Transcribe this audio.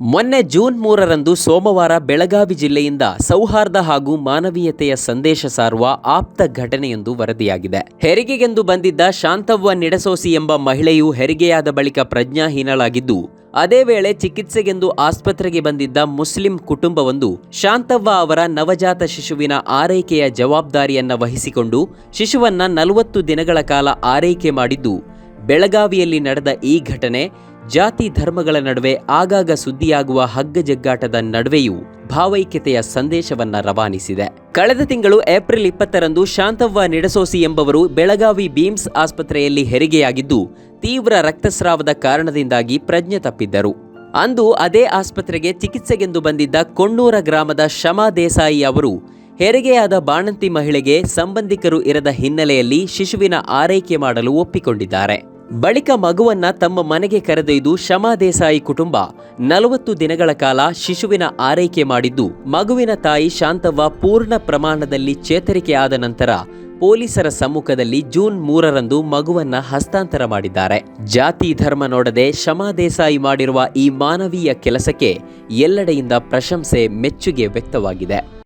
ಮೊನ್ನೆ ಜೂನ್ ಮೂರರಂದು ಸೋಮವಾರ ಬೆಳಗಾವಿ ಜಿಲ್ಲೆಯಿಂದ ಸೌಹಾರ್ದ ಹಾಗೂ ಮಾನವೀಯತೆಯ ಸಂದೇಶ ಸಾರುವ ಆಪ್ತ ಘಟನೆಯೊಂದು ವರದಿಯಾಗಿದೆ. ಹೆರಿಗೆಗೆಂದು ಬಂದಿದ್ದ ಶಾಂತವ್ವ ನಿಡಸೋಸಿ ಎಂಬ ಮಹಿಳೆಯು ಹೆರಿಗೆಯಾದ ಬಳಿಕ ಪ್ರಜ್ಞಾಹೀನಳಾಗಿದ್ದು, ಅದೇ ವೇಳೆ ಚಿಕಿತ್ಸೆಗೆಂದು ಆಸ್ಪತ್ರೆಗೆ ಬಂದಿದ್ದ ಮುಸ್ಲಿಂ ಕುಟುಂಬವೊಂದು ಶಾಂತವ್ವ ಅವರ ನವಜಾತ ಶಿಶುವಿನ ಆರೈಕೆಯ ಜವಾಬ್ದಾರಿಯನ್ನ ವಹಿಸಿಕೊಂಡು, ಶಿಶುವನ್ನ ನಲವತ್ತು ದಿನಗಳ ಕಾಲ ಆರೈಕೆ ಮಾಡಿದ್ದು ಬೆಳಗಾವಿಯಲ್ಲಿ ನಡೆದ ಈ ಘಟನೆ ಜಾತಿ ಧರ್ಮಗಳ ನಡುವೆ ಆಗಾಗ ಸುದ್ದಿಯಾಗುವ ಹಗ್ಗಜಗ್ಗಾಟದ ನಡುವೆಯೂ ಭಾವೈಕ್ಯತೆಯ ಸಂದೇಶವನ್ನ ರವಾನಿಸಿದೆ. ಕಳೆದ ತಿಂಗಳು ಏಪ್ರಿಲ್ ಇಪ್ಪತ್ತರಂದು ಶಾಂತವ್ವ ನಿಡಸೋಸಿ ಎಂಬವರು ಬೆಳಗಾವಿ ಬೀಮ್ಸ್ ಆಸ್ಪತ್ರೆಯಲ್ಲಿ ಹೆರಿಗೆಯಾಗಿದ್ದು, ತೀವ್ರ ರಕ್ತಸ್ರಾವದ ಕಾರಣದಿಂದಾಗಿ ಪ್ರಜ್ಞೆ ತಪ್ಪಿದ್ದರು. ಅಂದು ಅದೇ ಆಸ್ಪತ್ರೆಗೆ ಚಿಕಿತ್ಸೆಗೆಂದು ಬಂದಿದ್ದ ಕೊಣ್ಣೂರ ಗ್ರಾಮದ ಶಮಾ ದೇಸಾಯಿ ಅವರು ಹೆರಿಗೆಯಾದ ಬಾಣಂತಿ ಮಹಿಳೆಗೆ ಸಂಬಂಧಿಕರು ಇರದ ಹಿನ್ನೆಲೆಯಲ್ಲಿ ಶಿಶುವಿನ ಆರೈಕೆ ಮಾಡಲು ಒಪ್ಪಿಕೊಂಡಿದ್ದಾರೆ. ಬಳಿಕ ಮಗುವನ್ನ ತಮ್ಮ ಮನೆಗೆ ಕರೆದೊಯ್ದು ಶಮಾ ದೇಸಾಯಿ ಕುಟುಂಬ ನಲವತ್ತು ದಿನಗಳ ಕಾಲ ಶಿಶುವಿನ ಆರೈಕೆ ಮಾಡಿದ್ದು, ಮಗುವಿನ ತಾಯಿ ಶಾಂತವ್ವ ಪೂರ್ಣ ಪ್ರಮಾಣದಲ್ಲಿ ಚೇತರಿಕೆ ಆದ ನಂತರ ಪೊಲೀಸರ ಸಮ್ಮುಖದಲ್ಲಿ ಜೂನ್ ಮೂರರಂದು ಮಗುವನ್ನ ಹಸ್ತಾಂತರ ಮಾಡಿದ್ದಾರೆ. ಜಾತಿ ಧರ್ಮ ನೋಡದೆ ಶಮಾ ದೇಸಾಯಿ ಮಾಡಿರುವ ಈ ಮಾನವೀಯ ಕೆಲಸಕ್ಕೆ ಎಲ್ಲೆಡೆಯಿಂದ ಪ್ರಶಂಸೆ ಮೆಚ್ಚುಗೆ ವ್ಯಕ್ತವಾಗಿದೆ.